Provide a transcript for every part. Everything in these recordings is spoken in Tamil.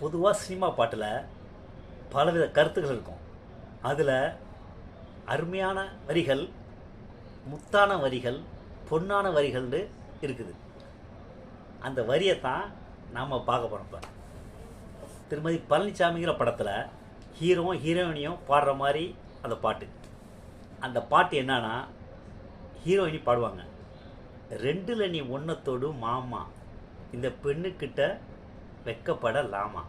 பொதுவாக சினிமா பாட்டில் பலவித கருத்துக்கள் இருக்கும். அதில் அருமையான வரிகள் முத்தான வரிகள் பொன்னான வரிகள்னு இருக்குது. அந்த வரியை தான் நாம் பார்க்க போகிறோம் இப்போ திருமதி பழனிசாமிங்கிற படத்தில் ஹீரோவும் ஹீரோயினியும் பாடுற மாதிரி அந்த பாட்டு. அந்த பாட்டு என்னன்னா ஹீரோயினி பாடுவாங்க. ரெண்டுல நீ ஒன்றத்தோடு மாமா. இந்த பெண்ணுக்கிட்ட வெக்கப்படலாமா?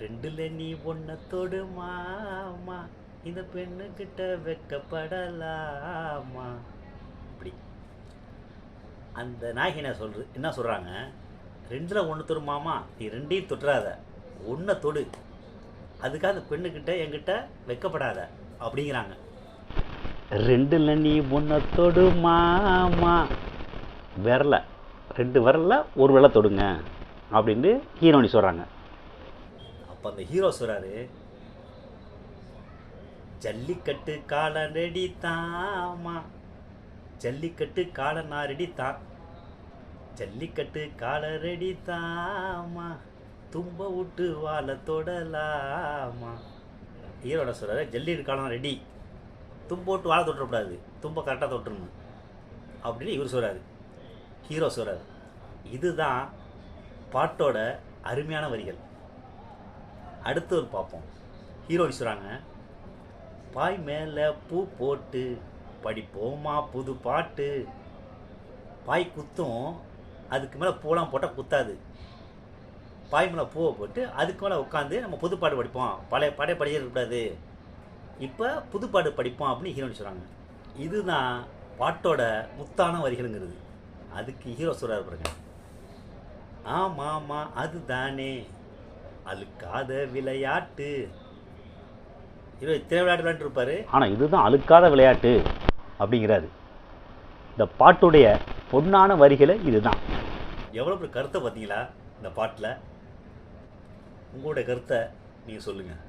ரெண்டுல நீ தொடு மாமா இந்த பெண்ணுக்கிட்ட வெக்கப்படலாமா? இப்படி. அந்த நாயகி என்ன சொல்றது என்ன சொல்கிறாங்க ரெண்டில் ஒன்று தொடு மாமா நீ ரெண்டையும் தொட்டுறாத. ஒன்றை தொடு. அதுக்காக அந்த பெண்ணுக்கிட்ட என்கிட்ட வெக்கப்படாத. அப்படிங்கிறாங்க. ரெண்டுல நீ ஒன்றை தொடு மாமா விரல. ரெண்டு விரல ஒரு விரல தொடுங்க. அப்படின்னு ஹீரோனி சொல்கிறாங்க அப்போ அந்த ஹீரோ சொல்கிறாரு ஜல்லிக்கட்டு கால ரெடி தாமா ஜல்லிக்கட்டு கால நான் ரெடி தான் ஜல்லிக்கட்டு கால ரெடி தாமா தும்ப விட்டு வாழ தொடலாமா ஹீரோட சொல்கிறாரு ஜல்லிக்கட்டு காலம் ரெடி. தும்ப விட்டு வாழை தொட்டக்கூடாது தும்ப கரெக்டாக தொட்டுருணும் அப்படின்னு இவர் சொல்கிறாரு ஹீரோ சொல்கிறாரு இதுதான் பாட்டோட அருமையான வரிகள். அடுத்து ஒரு பார்ப்போம் ஹீரோ சொல்கிறாங்க பாய் மேலே பூ போட்டு படிப்போமா புது பாட்டு? பாய் குத்தும் அதுக்கு மேலே பூலாம் போட்டால் குத்தாது. பாய் மேலே பூவை போட்டு அதுக்கு மேலே உட்காந்து நம்ம புதுப்பாடு படிப்போம். பழைய பழைய படியே இருக்கக்கூடாது. இப்போ புதுப்பாடு படிப்போம் அப்படின்னு ஹீரோயின் சொல்கிறாங்க இதுதான் பாட்டோட முத்தான வரிகளுங்கிறது. அதுக்கு ஹீரோ சொல்கிறார் பாருங்க. ஆமாம் அதுதானே. அழுக்காத விளையாட்டு. ஹீரோ இத்தனை விளையாட்டு விளையாண்டு இருப்பாரு ஆனால் இதுதான் அழுக்காத விளையாட்டு அப்படிங்கிறாரு. இந்த பாட்டுடைய பொன்னான வரிகளை இதுதான். எவ்வளோ பெரிய கருத்தை பார்த்தீங்களா இந்த பாட்டில்? உங்களுடைய கருத்தை நீங்கள் சொல்லுங்கள்